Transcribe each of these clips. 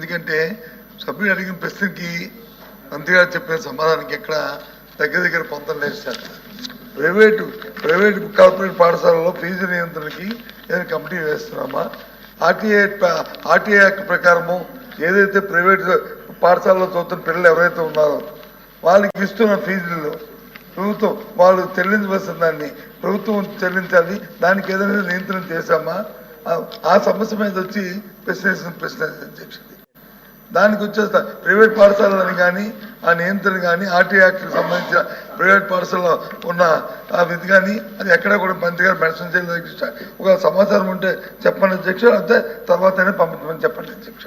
ఎందుకంటే సభ్యులు అడిగిన ప్రశ్నకి మంత్రి గారు చెప్పిన సమాధానానికి ఎక్కడ దగ్గర దగ్గర పొందం లేదు సార్. ప్రైవేటు ప్రైవేట్ కార్పొరేట్ పాఠశాలలో ఫీజు నియంత్రణకి ఏదైనా కమిటీ వేస్తున్నామా? ఆర్టీఏ ఆర్టీఏ యాక్ట్ ప్రకారము ఏదైతే ప్రైవేట్ పాఠశాలలో చదువుతున్న పిల్లలు ఎవరైతే ఉన్నారో వాళ్ళకి ఇస్తున్న ఫీజులు ప్రభుత్వం వాళ్ళు చెల్లించవలసిన దాన్ని ప్రభుత్వం చెల్లించాలి దానికి ఏదైనా నియంత్రణ చేశామా? ఆ- సమస్య మీద వచ్చి ప్రశ్నిస్తున్న ప్రశ్న అధ్యక్షుడు. దానికి వచ్చేస్తా. ప్రైవేట్ పాఠశాలని కానీ ఆ నియంత్రణ కానీ ఆర్టీ యాక్ట్కి సంబంధించిన ప్రైవేట్ పాఠశాలలో ఉన్న ఆ విధి కానీ అది ఎక్కడ కూడా మంత్రి గారు మెన్షన్ చేయలేదు. అధ్యక్ష ఒక సమాచారం ఉంటే చెప్పండి అధ్యక్ష అంతే తర్వాతనే పంపించమని చెప్పండి అధ్యక్ష.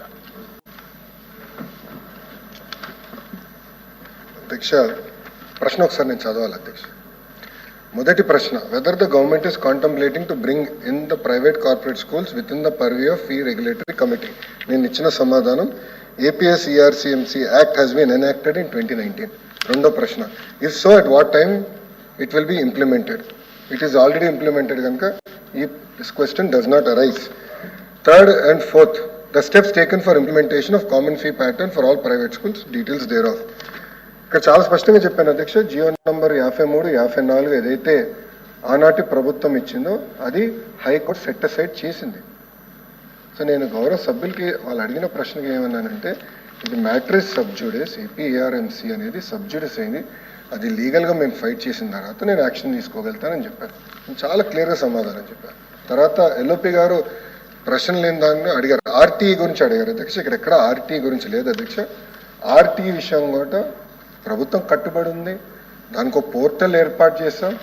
అధ్యక్ష ప్రశ్న ఒకసారి నేను చదవాలి అధ్యక్ష. మొదటి ప్రశ్న whether the government is contemplating to bring in the private corporate schools within the purview of fee regulatory committee నేను ఇచ్చిన సమాధానం APS ERCMC act has been enacted in twenty nineteen రెండో ప్రశ్న. If so at what time it will be implemented it is already implemented కనుక ఈ question does not arise third and fourth the steps taken for implementation of common fee pattern for all private schools details thereof ఇక్కడ చాలా స్పష్టంగా చెప్పాను అధ్యక్ష GO number యాభై మూడు యాభై నాలుగు ఏదైతే ఆనాటి ప్రభుత్వం ఇచ్చిందో అది హైకోర్టు సెట్ అసైడ్ చేసింది. సో నేను గౌరవ సభ్యులకి వాళ్ళు అడిగిన ప్రశ్నకి ఏమన్నానంటే ఇది మ్యాట్రిస్ సబ్జూడిస్ ఏపీఏఆర్ఎంసీ అనేది సబ్జూడిస్ అయింది. అది లీగల్గా మేము ఫైట్ చేసిన తర్వాత నేను యాక్షన్ తీసుకోగలుగుతానని చెప్పాను నేను చాలా క్లియర్గా సమాధానం చెప్పాను తర్వాత ఎల్ఓపి గారు ప్రశ్న లేని దాన్ని అడిగారు. ఆర్టీఈ గురించి అడిగారు. అధ్యక్ష ఇక్కడ ఎక్కడ ఆర్టీఈ గురించి లేదు అధ్యక్ష. ఆర్టీఈ విషయం కూడా ప్రభుత్వం కట్టుబడి ఉంది. దానికి ఒక పోర్టల్ ఏర్పాటు చేస్తాం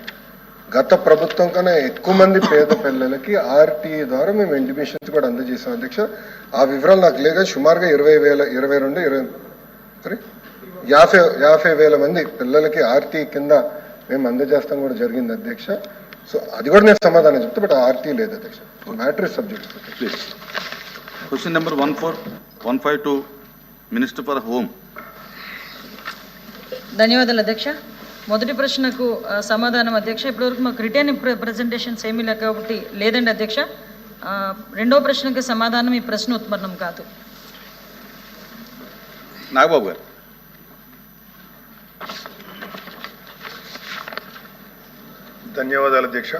గత ప్రభుత్వం కన్నా ఎక్కువ మంది పేద పిల్లలకి ఆర్టీఈ ద్వారా మేము ఇంటిమేషన్స్ కూడా అందజేసాం అధ్యక్ష ఆ వివరాలు నాకు లేక సుమారుగా ఇరవై వేల ఇరవై రెండు ఇరవై సారీ యాభై యాభై వేల మంది పిల్లలకి ఆర్టీ కింద మేము అందజేస్తాం కూడా జరిగింది అధ్యక్ష సో అది కూడా నేను సమాధానం చెప్తా బట్ ఆర్టీ లేదు అధ్యక్ష matter subject. Question number one four, one five two, Minister for Home. ధన్యవాదాలు అధ్యక్ష మొదటి ప్రశ్నకు సమాధానం అధ్యక్ష. ఇప్పటివరకు మాకు రిటర్న్ ప్రజెంటేషన్స్ ఏమీ లేక కాబట్టి లేదండి అధ్యక్ష. ఆ, రెండో ప్రశ్నకు సమాధానం ఈ ప్రశ్న ఉత్పన్నం కాదు. నాగబాబు గారు. ధన్యవాదాలు అధ్యక్ష.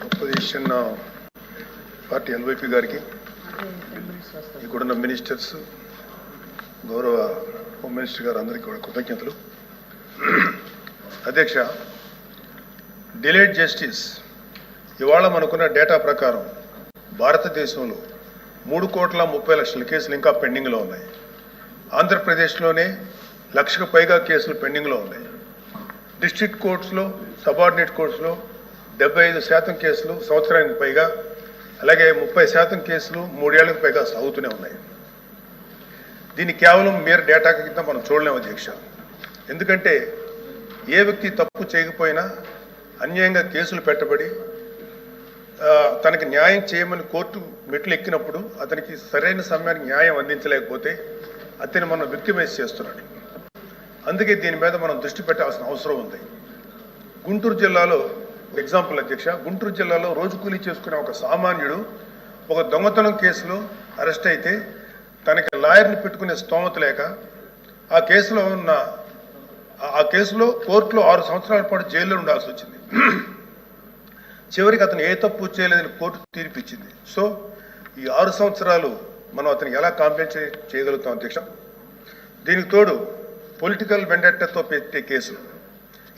అపోజిషన్ పార్టీ ఎల్వైపీ గారికి. ఇక్కడున్న మినిస్టర్స్ గౌరవ హోమ్ మినిస్టర్ గారు అందరికీ కూడా కృతజ్ఞతలు. అధ్యక్ష డిలేడ్ జస్టిస్ ఇవాళ మనకున్న డేటా ప్రకారం భారతదేశంలో మూడు కోట్ల ముప్పై లక్షల కేసులు ఇంకా పెండింగ్లో ఉన్నాయి. ఆంధ్రప్రదేశ్లోనే లక్షకు పైగా కేసులు పెండింగ్లో ఉన్నాయి. డిస్ట్రిక్ట్ కోర్ట్స్లో సబార్డినేట్ కోర్ట్స్లో డెబ్బై ఐదు శాతం కేసులు సంవత్సరానికి పైగా అలాగే ముప్పై శాతం కేసులు మూడేళ్ళకు పైగా సాగుతూనే ఉన్నాయి. దీన్ని కేవలం మీరు డేటా కింద మనం చూడలేము అధ్యక్ష. ఎందుకంటే ఏ వ్యక్తి తప్పు చేయకపోయినా అన్యాయంగా కేసులు పెట్టబడి తనకి న్యాయం చేయమని కోర్టు మెట్లు ఎక్కినప్పుడు అతనికి సరైన సమయానికి న్యాయం అందించలేకపోతే అతన్ని మనం విక్టిమైజ్ చేస్తున్నాడు. అందుకే దీని మీద మనం దృష్టి పెట్టాల్సిన అవసరం ఉంది. గుంటూరు జిల్లాలో ఎగ్జాంపుల్ అధ్యక్ష. గుంటూరు జిల్లాలో రోజు కూలీ చేసుకునే ఒక సామాన్యుడు ఒక దొంగతనం కేసులో అరెస్ట్ అయితే తనకి లాయర్ని పెట్టుకునే స్తోమత లేక ఆ కేసులో ఉన్న ఆ- ఆ కేసులో కోర్టులో ఆరు సంవత్సరాల పాటు జైల్లో ఉండాల్సి వచ్చింది. చివరికి అతను ఏ తప్పు చేయలేదని కోర్టు తీర్పిచ్చింది సో ఈ ఆరు సంవత్సరాలు మనం అతనికి ఎలా కాంపెన్సేట్ చేయగలుగుతాం అధ్యక్ష? దీనికి తోడు పొలిటికల్ వెండట్టతో పెట్టే కేసులు.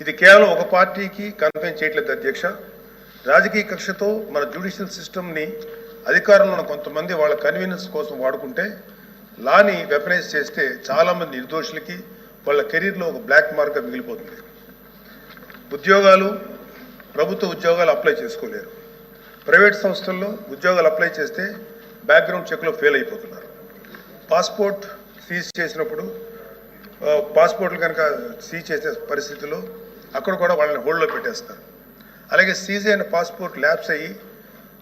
ఇది కేవలం ఒక పార్టీకి కన్ఫైన్ చేయట్లేదు అధ్యక్ష. రాజకీయ కక్షతో మన జ్యుడిషియల్ సిస్టమ్ని అధికారంలో ఉన్న కొంతమంది వాళ్ళ కన్వీనియన్స్ కోసం వాడుకుంటే లాని వెపనైజ్ చేస్తే చాలామంది నిర్దోషులకి వాళ్ళ కెరీర్లో ఒక బ్లాక్ మార్క్గా మిగిలిపోతుంది. ఉద్యోగాలు ప్రభుత్వ ఉద్యోగాలు అప్లై చేసుకోలేరు. ప్రైవేట్ సంస్థల్లో ఉద్యోగాలు అప్లై చేస్తే బ్యాక్గ్రౌండ్ చెక్లో ఫెయిల్ అయిపోతున్నారు. పాస్పోర్ట్ సీజ్ చేసినప్పుడు పాస్పోర్ట్లు కనుక సీజ్ చేసే పరిస్థితుల్లో అక్కడ కూడా వాళ్ళని హోల్డ్లో పెట్టేస్తారు. అలాగే సీజ్ అయిన పాస్పోర్ట్ ల్యాబ్స్ అయ్యి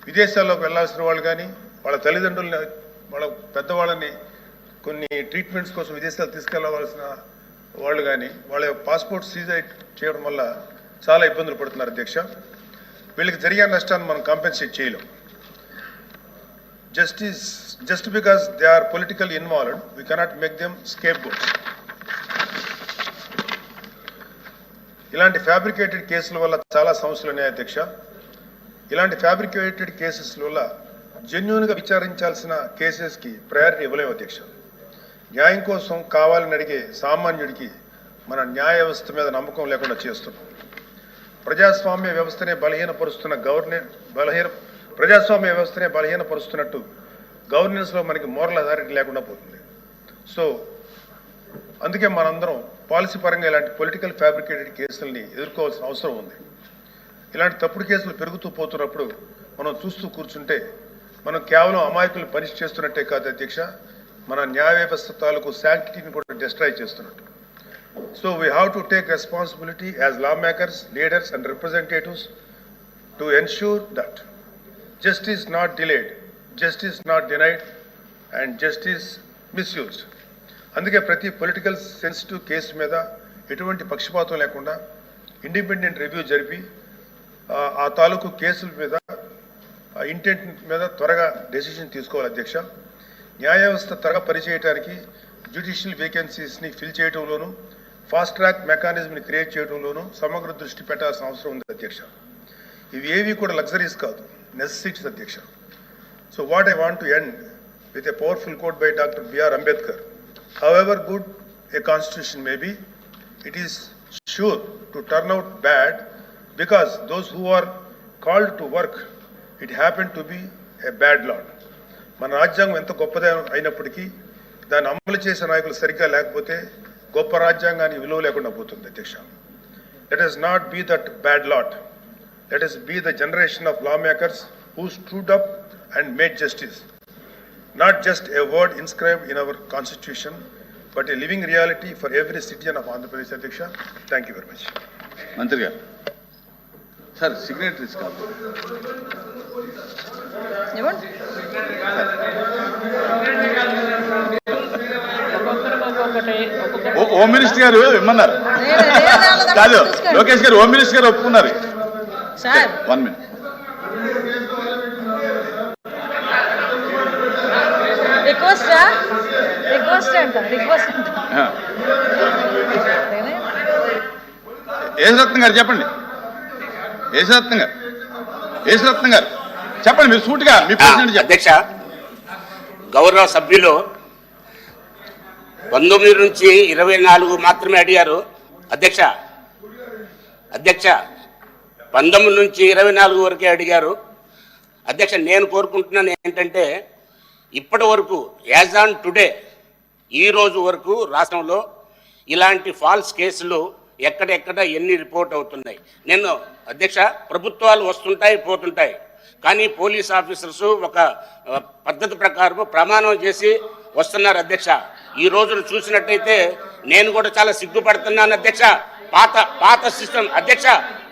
విదేశాల్లోకి వెళ్ళాల్సిన వాళ్ళు కానీ వాళ్ళ తల్లిదండ్రులని వాళ్ళ పెద్దవాళ్ళని కొన్ని ట్రీట్మెంట్స్ కోసం విదేశాలు తీసుకెళ్ళవలసిన వాళ్ళు కానీ వాళ్ళ పాస్పోర్ట్ సీజ్ చేయడం వల్ల చాలా ఇబ్బందులు పడుతున్నారు అధ్యక్ష. వీళ్ళకి జరిగే నష్టాన్ని మనం కాంపెన్సేట్ చేయలేం. Justice just because they are political involved we cannot make them scape scapegoats. ఇలాంటి ఫ్యాబ్రికేటెడ్ కేసుల వల్ల చాలా సమస్యలు ఉన్నాయి అధ్యక్ష. ఇలాంటి ఫ్యాబ్రికేటెడ్ కేసెస్ వల్ల జెన్యున్గా విచారించాల్సిన కేసెస్కి ప్రయారిటీ ఇవ్వలేము అధ్యక్ష. న్యాయం కోసం కావాలని అడిగే సామాన్యుడికి మన న్యాయ వ్యవస్థ మీద నమ్మకం లేకుండా చేస్తున్నాం. ప్రజాస్వామ్య వ్యవస్థనే బలహీనపరుస్తున్న గవర్నెన్స్ బలహీన ప్రజాస్వామ్య వ్యవస్థనే బలహీనపరుస్తున్నట్టు గవర్నెన్స్లో మనకి మోరల్ అథారిటీ లేకుండా పోతుంది. సో అందుకే మనందరం పాలసీ పరంగా ఇలాంటి పొలిటికల్ ఫ్యాబ్రికేటెడ్ కేసుల్ని ఎదుర్కోవాల్సిన అవసరం ఉంది. ఇలాంటి తప్పుడు కేసులు పెరుగుతూ పోతున్నప్పుడు మనం చూస్తూ కూర్చుంటే మనం కేవలం అమాయకులు పనిష్ చేస్తున్నట్టే కాదు అధ్యక్ష మన న్యాయ వ్యవస్థ తాలూకు శాంక్టిటీని కూడా డిస్ట్రాయ్ చేస్తున్నట్టు. So we have to take responsibility as law makers leaders and representatives to ensure that justice not delayed justice not denied and justice misused అందుకే ప్రతి పొలిటికల్ సెన్సిటివ్ కేసు మీద ఎటువంటి పక్షపాతం లేకుండా ఇండిపెండెంట్ రివ్యూ జరిపి ఆ తాలూకు కేసుల మీద ఇంటెంట్ మీద త్వరగా డెసిషన్ తీసుకోవాలి అధ్యక్ష. న్యాయ వ్యవస్థ త్వరగా పనిచేయడానికి జ్యుడిషియల్ వేకెన్సీస్ని ఫిల్ చేయడంలోనూ ఫాస్ట్ ట్రాక్ మెకానిజంని క్రియేట్ చేయడంలోనూ సమగ్ర దృష్టి పెట్టాల్సిన అవసరం ఉంది అధ్యక్ష. ఇవి ఏవి కూడా లగ్జరీస్ కాదు నెసెసిటీస్ అధ్యక్ష. So what I want to end with a powerful quote by doctor BR Ambedkar. However good a constitution maybe it is sure to turn out bad because those who are called to work it happen to be a bad lot మన రాజ్యాంగం ఎంత గొప్పదే అయినప్పటికీ దాన్ని అమలు చేసే నాయకులు సరిగ్గా లేకపోతే గొప్ప రాజ్యాంగానికి విలువ లేకుండా పోతుంది అధ్యక్ష. Let us not be that bad lot let us be the generation of law makers who stood up and made justice not just a word inscribed in our constitution but a living reality for every citizen of Andhra Pradesh అధ్యక్ష thank you very much మంత్రి గారు sir signatories కాదు home minister గారు ఇమ్మన్నారు కాదు. లోకేష్ గారు home minister గారు ఒప్పుకున్నారు. వన్ మినిట్ రిక్వెస్ట్ రిక్వెస్ట్ అంట రిక్వెస్ట్ గారు చెప్పండి. యేసరత్నం గారు. యేసరత్నం గారు. చెప్పండి మీరు సూటిగా మీ అధ్యక్ష గౌరవ సభ్యులు పంతొమ్మిది నుంచి ఇరవై నాలుగు మాత్రమే అడిగారు. అధ్యక్ష అధ్యక్ష పంతొమ్మిది నుంచి ఇరవై నాలుగు వరకే అడిగారు. అధ్యక్ష నేను కోరుకుంటున్నాను ఏంటంటే ఇప్పటి వరకు యాజ్ ఆన్ టుడే ఈ రోజు వరకు రాష్ట్రంలో ఇలాంటి ఫాల్స్ కేసులు ఎక్కడెక్కడ ఎన్ని రిపోర్ట్ అవుతున్నాయి. నేను అధ్యక్ష ప్రభుత్వాలు వస్తుంటాయి పోతుంటాయి. కానీ పోలీస్ ఆఫీసర్స్ ఒక పద్ధతి ప్రకారం ప్రమాణం చేసి వస్తున్నారు అధ్యక్ష. ఈ రోజును చూసినట్టయితే నేను కూడా చాలా సిగ్గుపడుతున్నాను అధ్యక్ష. పాత పాత సిస్టమ్ అధ్యక్ష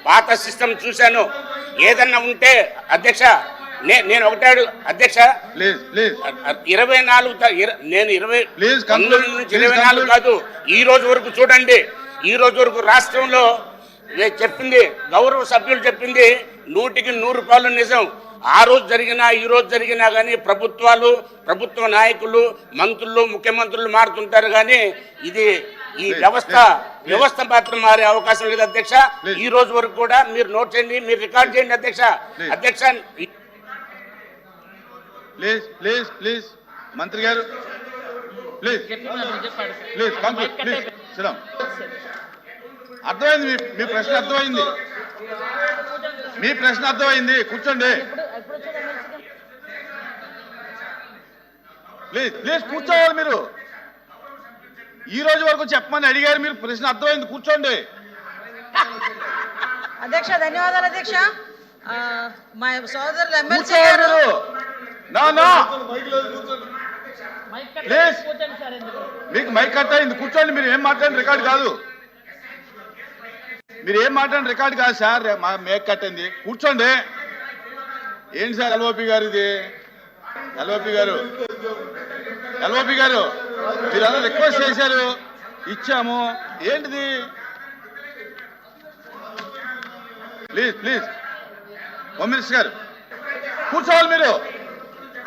పాత సిస్టమ్ చూశాను. ఏదన్నా ఉంటే అధ్యక్ష నేను ఒకటే అధ్యక్ష. ఇరవై నాలుగు నేను ఇరవై. పంతొమ్మిది నుంచి ఇరవై నాలుగు. కాదు ఈ రోజు వరకు చూడండి. ఈ రోజు వరకు రాష్ట్రంలో ఏ చెప్పింది? గౌరవ సభ్యులు చెప్పింది నూటికి నూరు రూపాయలు నిజం. ఆ రోజు జరిగినా ఈ రోజు జరిగినా కానీ ప్రభుత్వాలు ప్రభుత్వ నాయకులు మంత్రులు ముఖ్యమంత్రులు మారుతుంటారు కానీ ఇది ఈ వ్యవస్థ. వ్యవస్థ మాత్రం మారే అవకాశం లేదు అధ్యక్ష. ఈ రోజు వరకు కూడా మీరు నోట్ చేయండి మీరు రికార్డ్ చేయండి అధ్యక్ష. అధ్యక్ష ప్లీజ్ ప్లీజ్ ప్లీజ్. మంత్రి గారు ప్లీజ్. Please please. అర్థమైంది మీ మీ ప్రశ్న అర్థమైంది. మీ ప్రశ్న అర్థమైంది కూర్చోండి. ప్లీజ్ ప్లీజ్ కూర్చోవాలి మీరు. ఈ రోజు వరకు చెప్పమని అడిగారు మీరు ప్రశ్న అర్థమైంది కూర్చోండి. అధ్యక్ష ధన్యవాదాలు అధ్యక్ష. ఆ, మా సోదరులు ఎమ్మెల్సీ గారు. మీకు మైక్ కట్ అయింది కూర్చోండి మీరు ఏం మాట్లాడిన రికార్డ్ కాదు. మీరు ఏం మాట్లాడిన రికార్డ్ కాదు సార్. మా మేక్ కట్ అయింది కూర్చోండి. ఏంటి సార్ ఎల్ఓపి గారు ఇది ఎల్ఓపి గారు. ఎల్ఓపి గారు మీరు అలా రిక్వెస్ట్ చేశారు. ఇచ్చాము. ఏంటిది? Please please. హోమ్ మినిస్టర్ గారు కూర్చోవాలి మీరు.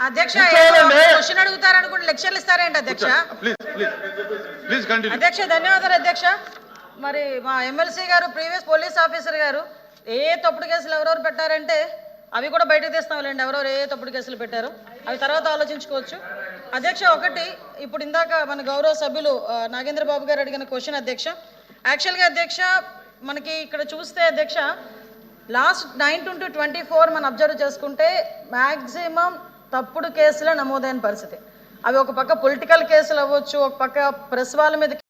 అధ్యక్ష కూర్చోవాలండి. క్వశ్చన్ అడుగుతారు అనుకుంటే లెక్చర్లు ఇస్తారేంటి అధ్యక్ష? Please please. Please continue. అధ్యక్ష ధన్యవాదాలు అధ్యక్ష. మరి మా ఎమ్మెల్సీ గారు ప్రీవియస్ పోలీస్ ఆఫీసర్ గారు ఏ తప్పుడు కేసులు ఎవరెవరు పెట్టారంటే అవి కూడా బయటకు తీస్తాంలేండి. ఎవరెవరు ఏ తప్పుడు కేసులు పెట్టారు అవి తర్వాత ఆలోచించుకోవచ్చు. అధ్యక్ష ఒకటి ఇప్పుడు ఇందాక మన గౌరవ సభ్యులు నాగేంద్ర బాబు గారు అడిగిన క్వశ్చన్ అధ్యక్ష. యాక్చువల్గా అధ్యక్ష మనకి ఇక్కడ చూస్తే అధ్యక్ష last nine to twenty four మనం అబ్జర్వ్ చేసుకుంటే మ్యాక్సిమం తప్పుడు కేసులే నమోదైన పరిస్థితి. అవి ఒక పక్క పొలిటికల్ కేసులు అవ్వచ్చు ఒక పక్క ప్రెస్ వాళ్ళ మీద